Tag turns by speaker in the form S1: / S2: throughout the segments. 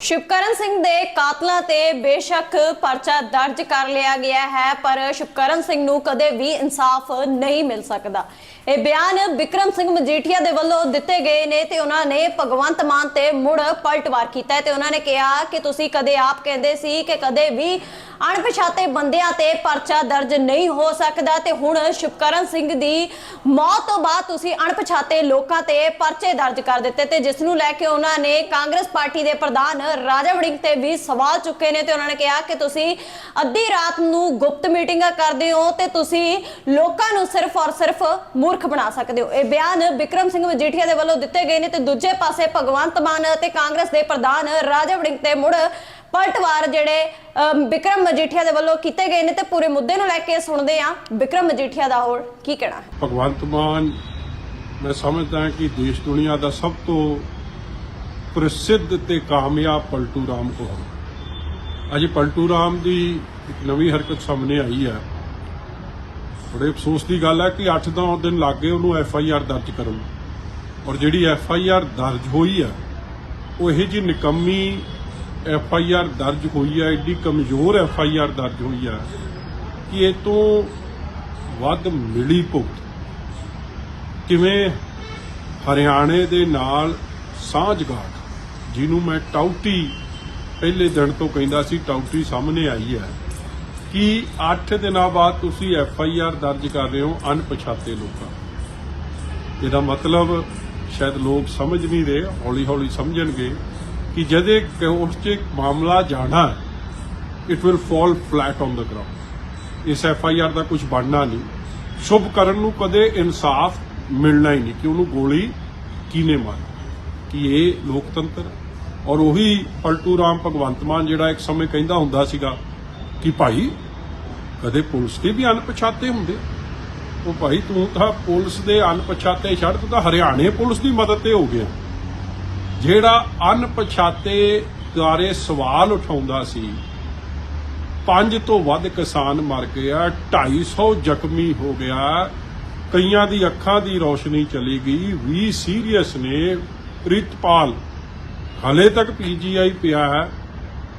S1: ਸ਼ਿਵਕਰਨ ਸਿੰਘ ਦੇ ਕਾਤਲਾਂ ਤੇ ਬੇਸ਼ੱਕ ਪਰਚਾ ਦਰਜ ਕਰ ਲਿਆ ਗਿਆ ਹੈ, ਪਰ ਸ਼ਿਵਕਰਨ ਸਿੰਘ ਨੂੰ ਕਦੇ ਵੀ ਇਨਸਾਫ ਨਹੀਂ ਮਿਲ ਸਕਦਾ। ਇਹ ਬਿਆਨ ਵਿਕਰਮ ਸਿੰਘ ਮਜੀਠੀਆ ਦੇ ਵੱਲੋਂ ਦਿੱਤੇ ਗਏ ਨੇ ਤੇ ਉਹਨਾਂ ਨੇ ਭਗਵੰਤ ਮਾਨ ਤੇ ਮੁੜ ਪਲਟਵਾਰ ਕੀਤਾ ਤੇ ਉਹਨਾਂ ਨੇ ਕਿਹਾ ਕਿ ਤੁਸੀਂ ਕਦੇ ਆਪ ਕਹਿੰਦੇ ਸੀ ਕਿ ਕਦੇ ਵੀ ਅਣਪਛਾਤੇ ਬੰਦਿਆਂ ਤੇ ਪਰਚਾ ਦਰਜ ਨਹੀਂ ਹੋ ਸਕਦਾ ਤੇ ਹੁਣ ਸ਼ਿਵਕਰਨ ਸਿੰਘ ਦੀ ਮੌਤ ਤੋਂ ਬਾਅਦ ਤੁਸੀਂ ਅਣਪਛਾਤੇ ਲੋਕਾਂ ਤੇ ਪਰਚੇ ਦਰਜ ਕਰ ਦਿੱਤੇ ਤੇ ਜਿਸ ਨੂੰ ਲੈ ਕੇ ਉਹਨਾਂ ਨੇ ਕਾਂਗਰਸ ਪਾਰਟੀ ਦੇ ਪ੍ਰਧਾਨ ਰਾਜਾ ਵੜਿੰਗ ਤੇ ਵੀ ਸਵਾਲ ਚੁੱਕੇ ਨੇ ਤੇ ਉਹਨਾਂ ਨੇ ਕਿਹਾ ਕਿ ਤੁਸੀਂ ਅੱਧੀ ਰਾਤ ਨੂੰ ਗੁਪਤ ਮੀਟਿੰਗਾਂ ਕਰਦੇ ਹੋ ਤੇ ਤੁਸੀਂ ਲੋਕਾਂ ਨੂੰ ਸਿਰਫ ਔਰ ਸਿਰਫ ਮੂਰਖ ਬਣਾ ਸਕਦੇ ਹੋ। ਇਹ ਬਿਆਨ ਵਿਕਰਮ ਸਿੰਘ ਮਜੀਠੀਆ ਦੇ ਵੱਲੋਂ ਦਿੱਤੇ ਗਏ ਨੇ ਤੇ ਦੂਜੇ ਪਾਸੇ ਭਗਵੰਤ ਮਾਨ ਅਤੇ ਕਾਂਗਰਸ ਦੇ ਪ੍ਰਧਾਨ ਰਾਜਾ ਵੜਿੰਗ ਤੇ ਮੁੜ ਪਲਟਵਾਰ ਜਿਹੜੇ ਵਿਕਰਮ ਮਜੀਠੀਆ ਦੇ ਵੱਲੋਂ ਕੀਤੇ ਗਏ ਨੇ ਤੇ ਪੂਰੇ ਮੁੱਦੇ ਨੂੰ ਲੈ ਕੇ ਸੁਣਦੇ ਆ ਵਿਕਰਮ ਮਜੀਠੀਆ ਦਾ ਹੋਰ ਕੀ ਕਹਿਣਾ
S2: ਭਗਵੰਤ ਮਾਨ, ਮੈਂ ਸਮਝਦਾ ਹਾਂ ਕਿ ਦੇਸ਼ ਦੁਨੀਆ ਦਾ ਸਭ ਤੋਂ ਪ੍ਰਸਿੱਧ ਤੇ ਕਾਮਯਾਬ ਪਲਟੂ ਰਾਮ ਕੋਲ ਅਜੇ ਪਲਟੂ ਰਾਮ ਦੀ ਇੱਕ ਨਵੀਂ ਹਰਕਤ ਸਾਹਮਣੇ ਆਈ ਹੈ। ਬੜੇ ਅਫਸੋਸ ਦੀ ਗੱਲ ਹੈ ਕਿ 8-9 ਦਿਨ ਲੱਗ ਗਏ ਉਹਨੂੰ ਐਫ ਆਈ ਆਰ ਦਰਜ ਕਰਨ ਨੂੰ। ਔਰ ਜਿਹੜੀ ਐਫ ਆਈ ਆਰ ਦਰਜ ਹੋਈ ਹੈ, ਉਹ ਇਹ ਜੀ ਨਿਕੰਮੀ ਐਫ ਆਈ ਆਰ ਦਰਜ ਹੋਈ ਹੈ, ਏਡੀ ਕਮਜ਼ੋਰ ਐਫ ਆਈ ਆਰ ਦਰਜ ਹੋਈ ਹੈ ਕਿ ਇਹ ਤੋਂ ਵੱਧ ਮਿਲੀ ਭੁਗਤ ਕਿਵੇਂ ਹਰਿਆਣੇ ਦੇ ਨਾਲ ਸਾਂਝਗਾਠ ਜਿਹਨੂੰ ਮੈਂ ਟਾਊਟੀ ਪਹਿਲੇ ਦਿਨ ਤੋਂ ਕਹਿੰਦਾ ਸੀ, ਟਾਊਟੀ ਸਾਹਮਣੇ ਆਈ ਹੈ ਕਿ 8 ਦਿਨਾਂ ਬਾਅਦ ਤੁਸੀਂ ਐਫ ਆਈ ਆਰ ਦਰਜ ਕਰ ਰਹੇ ਹੋ ਅਣਪਛਾਤੇ ਲੋਕਾਂ? ਇਹਦਾ ਮਤਲਬ ਸ਼ਾਇਦ ਲੋਕ ਸਮਝ ਨਹੀਂ ਰਹੇ ਹੌਲੀ ਹੌਲੀ ਸਮਝਣਗੇ ਕਿ ਜਦੇ ਕੋਰਟ 'ਚ ਮਾਮਲਾ ਜਾਣਾ it will fall flat on the ground ਇਸ ਐਫ ਆਈ ਆਰ ਦਾ ਕੁਝ ਬਣਨਾ ਨਹੀਂ। ਸ਼ੁਭ ਕਰਨ ਨੂੰ ਕਦੇ ਇਨਸਾਫ ਮਿਲਣਾ ਹੀ ਨਹੀਂ ਕਿ ਉਹਨੂੰ ਗੋਲੀ ਕਿਨੇ ਮਾਰੀ? ਕਿ ਇਹ ਲੋਕਤੰਤਰ ਔਰ ਉਹੀ ਪਲਟੂ ਰਾਮ ਭਗਵੰਤ ਮਾਨ ਜਿਹੜਾ ਇੱਕ ਸਮੇਂ ਕਹਿੰਦਾ ਹੁੰਦਾ ਸੀਗਾ ਕਿ ਭਾਈ, ਕਦੇ ਪੁਲਿਸ ਦੇ ਵੀ ਅਣਪਛਾਤੇ ਹੁੰਦੇ? ਉਹ ਭਾਈ, ਤੂੰ ਤਾਂ ਪੁਲਿਸ ਦੇ ਅਣਪਛਾਤੇ ਛੱਡ, ਤੂੰ ਤਾਂ ਹਰਿਆਣੇ ਪੁਲਿਸ ਦੀ ਮਦਦ ਤੇ ਹੋ ਗਿਆ। ਜਿਹੜਾ ਅਣਪਛਾਤੇ ਦੁਆਰੇ ਸਵਾਲ ਉਠਾਉਂਦਾ ਸੀ, ਪੰਜ ਤੋਂ ਵੱਧ ਕਿਸਾਨ ਮਰ ਗਿਆ ਆ 250 ਜ਼ਖਮੀ ਹੋ ਗਿਆ, ਕਈਆਂ ਦੀ ਅੱਖਾਂ ਦੀ ਰੋਸ਼ਨੀ ਚਲੀ ਗਈ 20 ਸੀਰੀਅਸ ਨੇ ਪ੍ਰਿਤਪਾਲ। ਹਲੇ ਤੱਕ ਪੀਜੀਆਈ ਪਿਆ ਹੈ,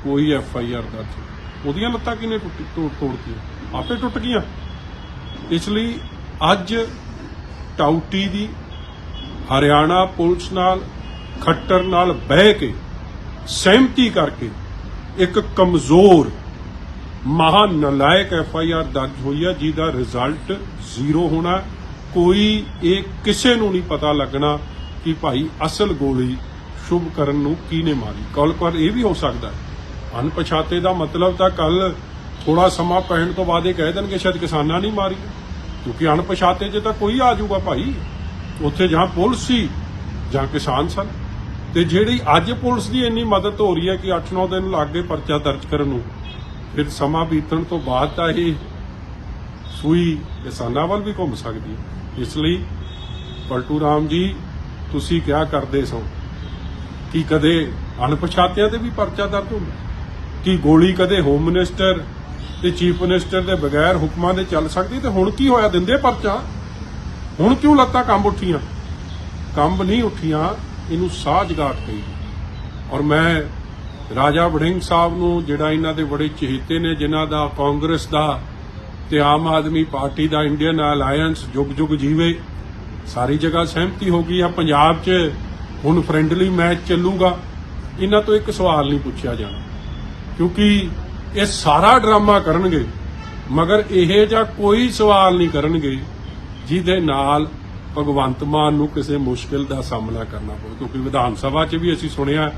S2: ਕੋਈ ਐਫ ਆਈ ਆਰ ਦਰਜ ਉਹਦੀਆਂ ਲੱਤਾਂ ਕਿਨੇ ਟੁੱਟ ਤੋੜ ਤੋੜਤੀਆਂ? ਆਪੇ ਟੁੱਟ ਗਈਆਂ। ਇਸ ਲਈ ਅੱਜ ਟਾਊਟੀ ਦੀ ਹਰਿਆਣਾ ਪੁਲਿਸ ਨਾਲ, ਖੱਟਰ ਨਾਲ ਬਹਿ ਕੇ, ਸਹਿਮਤੀ ਕਰਕੇ ਇੱਕ ਕਮਜ਼ੋਰ ਮਹਾ ਨਲਾਇਕ ਐਫ ਆਈ ਆਰ ਦਰਜ ਹੋਈ ਹੈ ਜਿਹਦਾ ਰਿਜ਼ਲਟ ਜ਼ੀਰੋ ਹੋਣਾ, ਕੋਈ ਇਹ ਕਿਸੇ ਨੂੰ ਨਹੀਂ ਪਤਾ ਲੱਗਣਾ ਕਿ ਭਾਈ ਅਸਲ ਗੋਲੀ ਸ਼ੁਭ ਕਰਨ ਨੂੰ ਕਿਹਨੇ ਮਾਰੀ। ਕੱਲ ਪਰ ਇਹ ਵੀ ਹੋ ਸਕਦਾ ਹੈ ਅਣਪਛਾਤੇ ਦਾ ਮਤਲਬ ਤਾਂ ਕੱਲ ਥੋੜਾ ਸਮਾਂ ਪੈਣ ਤੋਂ ਬਾਅਦ ਇਹ ਕਹਿ ਦੇਣਗੇ, ਸ਼ਾਇਦ ਕਿਸਾਨਾਂ ਨਹੀਂ ਮਾਰੀ। ਕਿਉਂਕਿ ਅਣਪਛਾਤੇ 'ਚ ਤਾਂ ਕੋਈ ਆ ਜਾਊਗਾ ਭਾਈ। ਉੱਥੇ ਜਾਂ ਪੁਲਿਸ ਸੀ, ਜਾਂ ਕਿਸਾਨ ਸਨ। ਤੇ ਜਿਹੜੀ ਅੱਜ ਪੁਲਿਸ ਦੀ ਇੰਨੀ ਮਦਦ ਹੋ ਰਹੀ ਹੈ ਕਿ 8-9 ਦਿਨ ਲੱਗ ਗਏ ਪਰਚਾ ਦਰਜ ਕਰਨ ਨੂੰ, ਫਿਰ ਸਮਾਂ ਬੀਤਣ ਤੋਂ ਬਾਅਦ ਤਾਂ ਇਹ ਸੂਈ ਕਿਸਾਨਾਂ ਵੱਲ ਵੀ ਘੁੰਮ ਸਕਦੀ ਹੈ। ਇਸ ਲਈ ਪਲਟੂ ਰਾਮ ਜੀ, ਤੁਸੀਂ ਕਿਹਾ ਕਰਦੇ ਸੋ? ਕਿ ਕਦੇ ਅਣਪਛਾਤਿਆਂ ਤੇ ਵੀ ਪਰਚਾ ਦਰਜ ਹੁੰਦਾ? ਕਿ ਗੋਲੀ ਕਦੇ ਹੋਮ ਮਿਨਿਸਟਰ ਤੇ ਚੀਫ ਮਿਨਿਸਟਰ ਦੇ ਬਗੈਰ ਹੁਕਮਾਂ ਦੇ ਚੱਲ ਸਕਦੀ ਤੇ ਹੁਣ ਕੀ ਹੋਇਆ? ਦਿੰਦੇ ਪਰਚਾ। ਹੁਣ ਕਿਉਂ ਲੱਤਾਂ ਕੰਬ ਉੱਠੀਆਂ? ਕੰਬ ਨਹੀਂ ਉੱਠੀਆਂ, ਇਹਨੂੰ ਸਾਜਗਾਟ ਕਹੀ ਔਰ ਮੈਂ ਰਾਜਾ ਵੜਿੰਗ ਸਾਹਿਬ ਨੂੰ, ਜਿਹੜਾ ਇਹਨਾਂ ਦੇ ਬੜੇ ਚਹੇਤੇ ਨੇ, ਜਿਨ੍ਹਾਂ ਦਾ ਕਾਂਗਰਸ ਦਾ ਤੇ ਆਮ ਆਦਮੀ ਪਾਰਟੀ ਦਾ ਇੰਡੀਅਨ ਅਲਾਈਅੰਸ ਜੁਗ ਜੁਗ ਜੀਵੇ, ਸਾਰੀ ਜਗ੍ਹਾ ਸਹਿਮਤੀ ਹੋ ਗਈ ਆ। ਪੰਜਾਬ 'ਚ ਹੁਣ ਫ੍ਰੈਂਡਲੀ ਮੈਚ ਚੱਲੂਗਾ। ਇਹਨਾਂ ਤੋਂ ਇੱਕ ਸਵਾਲ ਨਹੀਂ ਪੁੱਛਿਆ ਜਾਣਾ। ਕਿਉਂਕਿ ਇਹ ਸਾਰਾ ਡਰਾਮਾ ਕਰਨਗੇ, ਮਗਰ ਇਹ ਜਾਂ ਕੋਈ ਸਵਾਲ ਨਹੀਂ ਕਰਨਗੇ ਜਿਹਦੇ ਨਾਲ ਭਗਵੰਤ ਮਾਨ ਨੂੰ ਕਿਸੇ ਮੁਸ਼ਕਿਲ ਦਾ ਸਾਹਮਣਾ ਕਰਨਾ ਪਵੇ ਕਿਉਂਕਿ ਵਿਧਾਨ ਸਭਾ 'ਚ ਵੀ ਅਸੀਂ ਸੁਣਿਆ,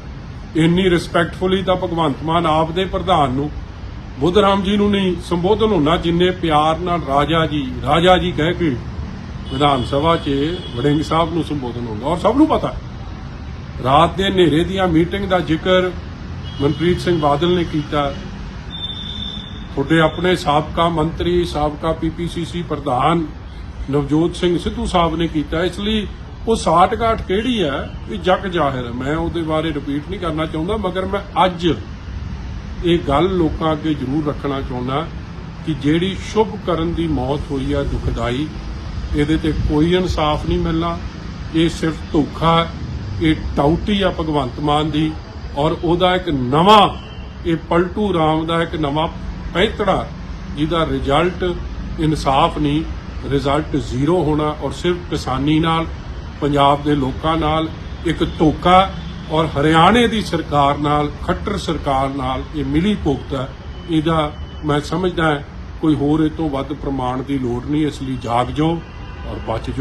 S2: ਇੰਨੀ ਰਿਸਪੈਕਟਫੁਲੀ ਤਾਂ ਭਗਵੰਤ ਮਾਨ ਆਪ ਦੇ ਪ੍ਰਧਾਨ ਨੂੰ ਬੁੱਧ ਰਾਮ ਜੀ ਨੂੰ ਨਹੀਂ, ਸੰਬੋਧਨ ਹੋਣਾ ਜਿੰਨੇ ਪਿਆਰ ਨਾਲ ਰਾਜਾ ਜੀ ਰਾਜਾ ਜੀ ਕਹਿ ਕੇ ਵਿਧਾਨ ਸਭਾ 'ਚ ਵੜਿੰਗ ਸਾਹਿਬ ਨੂੰ ਸੰਬੋਧਨ ਹੋਣਾ ਔਰ ਸਭ ਨੂੰ ਪਤਾ, ਰਾਤ ਦੇ ਹਨੇਰੇ ਦੀਆਂ ਮੀਟਿੰਗ ਦਾ ਜ਼ਿਕਰ ਮਨਪ੍ਰੀਤ ਸਿੰਘ ਬਾਦਲ ਨੇ ਕੀਤਾ। ਤੁਹਾਡੇ ਆਪਣੇ ਸਾਬਕਾ ਮੰਤਰੀ, ਸਾਬਕਾ ਪੀਪੀਸੀਸੀ ਪ੍ਰਧਾਨ ਨਵਜੋਤ ਸਿੰਘ ਸਿੱਧੂ ਸਾਹਿਬ ਨੇ ਕੀਤਾ। ਇਸ ਲਈ ਉਹ ਸਾਠਗਾਠ ਕਿਹੜੀ ਹੈ ਇਹ ਜਗ ਜ਼ਾਹਿਰ ਹੈ। ਮੈਂ ਉਹਦੇ ਬਾਰੇ ਰਿਪੀਟ ਨਹੀਂ ਕਰਨਾ ਚਾਹੁੰਦਾ, ਮਗਰ ਮੈਂ ਅੱਜ ਇਹ ਗੱਲ ਲੋਕਾਂ ਅੱਗੇ ਜ਼ਰੂਰ ਰੱਖਣਾ ਚਾਹੁੰਦਾ ਕਿ ਜਿਹੜੀ ਸ਼ੁਭ ਕਰਨ ਦੀ ਮੌਤ ਹੋਈ ਹੈ, ਦੁਖਦਾਈ, ਇਹਦੇ ਤੇ ਕੋਈ ਇਨਸਾਫ ਨਹੀਂ ਮਿਲਣਾ। ਇਹ ਸਿਰਫ ਧੋਖਾ ਇਹ ਟਾਉਟੀ ਆ ਭਗਵੰਤ ਮਾਨ ਦੀ। ਔਰ ਉਹਦਾ ਇੱਕ ਨਵਾਂ, ਇਹ ਪਲਟੂ ਰਾਮ ਦਾ ਇੱਕ ਨਵਾਂ ਪੈਂਤੜਾ, ਜਿਹਦਾ ਰਿਜ਼ਲਟ ਇਨਸਾਫ ਨਹੀਂ ਰਿਜ਼ਲਟ ਜ਼ੀਰੋ ਹੋਣਾ ਔਰ ਸਿਰਫ ਕਿਸਾਨੀ ਨਾਲ, ਪੰਜਾਬ ਦੇ ਲੋਕਾਂ ਨਾਲ, ਇੱਕ ਧੋਖਾ ਔਰ ਹਰਿਆਣੇ ਦੀ ਸਰਕਾਰ ਨਾਲ, ਖੱਟਰ ਸਰਕਾਰ ਨਾਲ ਇਹ ਮਿਲੀ ਭੁਗਤ ਹੈ। ਇਹਦਾ ਮੈਂ ਸਮਝਦਾ ਕੋਈ ਹੋਰ ਇਹ ਤੋਂ ਵੱਧ ਪ੍ਰਮਾਣ ਦੀ ਲੋੜ ਨਹੀਂ, ਇਸ ਲਈ ਜਾਗ ਜਾਓ ਔਰ ਬਚ ਜੋ